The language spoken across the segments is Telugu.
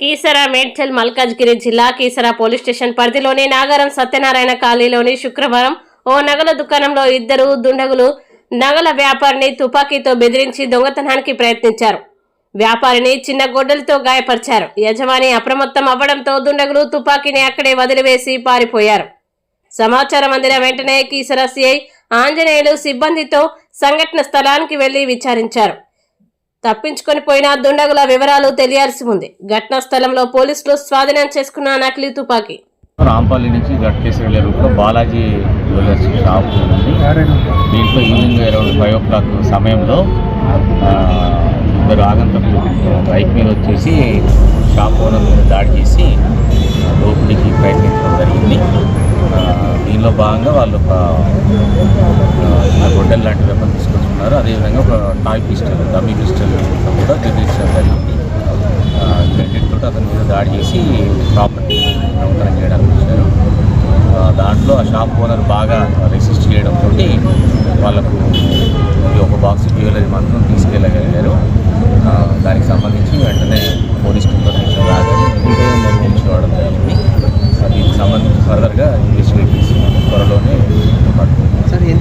కీసర మేడ్చల్ మల్కాజ్గిరి జిల్లా కీసర పోలీస్ స్టేషన్ పరిధిలోని నాగారం సత్యనారాయణ కాలనీలోని శుక్రవారం ఓ నగల దుకాణంలో ఇద్దరు దుండగులు నగల వ్యాపారిని తుపాకీతో బెదిరించి దొంగతనానికి ప్రయత్నించారు. వ్యాపారిని చిన్న గొడ్డలతో గాయపరిచారు. యజమాని అప్రమత్తం అవ్వడంతో దుండగులు తుపాకీని అక్కడే వదిలివేసి పారిపోయారు. సమాచారం అందిన వెంటనే కీసర సిఐ ఆంజనేయులు సిబ్బందితో సంఘటన స్థలానికి వెళ్ళి విచారించారు. తప్పించుకొని పోయిన దుండగుల వివరాలు తెలియాల్సి ఉంది. ఘటనా స్థలంలో పోలీసులు స్వాధీనం చేసుకున్న నకిలీ తుపాకీ. రాంపల్లి నుంచి గట్కేసి వెళ్ళే రూట్లో బాలాజీ జ్యువెలర్స్ షాప్ ఉంది. దీంట్లో evening around five o'clock సమయంలో ఇద్దరు ఆగంతకులు బైక్ మీద వచ్చేసి షాప్ ఓనర్ మీద దాడి చేసి దోపిడీకి ప్రయత్నించడం జరిగింది. దీనిలో భాగంగా వాళ్ళు ఒక ఆ, గొడ్డల్ లాంటి వెపన్ తీసుకొచ్చుకున్నారు అదేవిధంగా ఒక టాయ్ పిస్టల్ డమ్మీ పిస్టల్ కూడా బెదిరించడం జరిగింది రెండింటితో అతని మీద దాడి చేసి ప్రాపర్టీ దొంగతనం చేయడానికి వచ్చారు. దాంట్లో ఆ షాప్ ఓనర్ బాగా రెసిస్ట్ చేయడంతో వాళ్ళకు ఈ ఒక బాక్స్ జ్యువెలరీ మాత్రం తీసుకెళ్ళగలిగారు.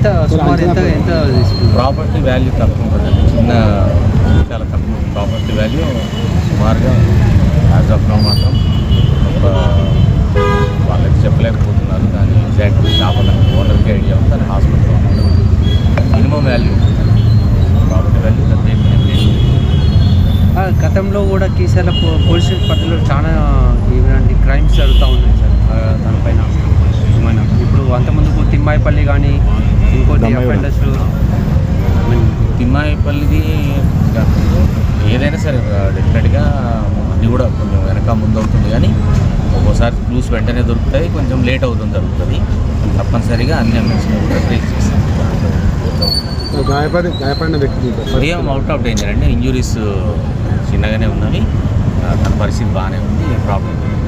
ఎంత సుమారు ఎంత? ప్రాపర్టీ వాల్యూ తక్కువ ఉంటుందండి చిన్న చాలా తక్కువ. ప్రాపర్టీ వాల్యూ సుమారుగా యాజ్ ఆఫ్ నో మాత్రం ఒక వాళ్ళకి చెప్పలేకపోతున్నారు. దాని ఎగ్జాక్ట్ షాప్ ఓనర్కి ఐడియా ఉంది. దాని హాస్పిటల్లో మినిమం వాల్యూ ప్రాపర్టీ వాల్యూ గతంలో కూడా పో- పోలీస్ పరిధిలో చాలా ఇలాంటి క్రైమ్స్ జరుగుతూ ఉన్నాయి సార్. దానిపైన. ఏమైనా ఇప్పుడు అంతకుముందుకు తిమ్మాయిపల్లి కానీ ఇంకోటి అఫెండర్స్ తిమ్మాయిపల్లిది ఏదైనా సరే డెఫినెట్గా అది కూడా కొంచెం వెనక ముందు అవుతుంది. కానీ ఒక్కోసారి క్లూస్ వెంటనే దొరుకుతాయి కొంచెం లేట్ అవుతుంది జరుగుతుంది తప్పనిసరిగా అన్ని చేస్తాం. గాయపడి గాయపడిన వ్యక్తి ఏం అవుట్ ఆఫ్ డేంజర్ అండి. ఇంజురీస్ చిన్నగానే ఉన్నవి. తన పరిస్థితి బాగానే ఉంది ఏ ప్రాబ్లం లేదు.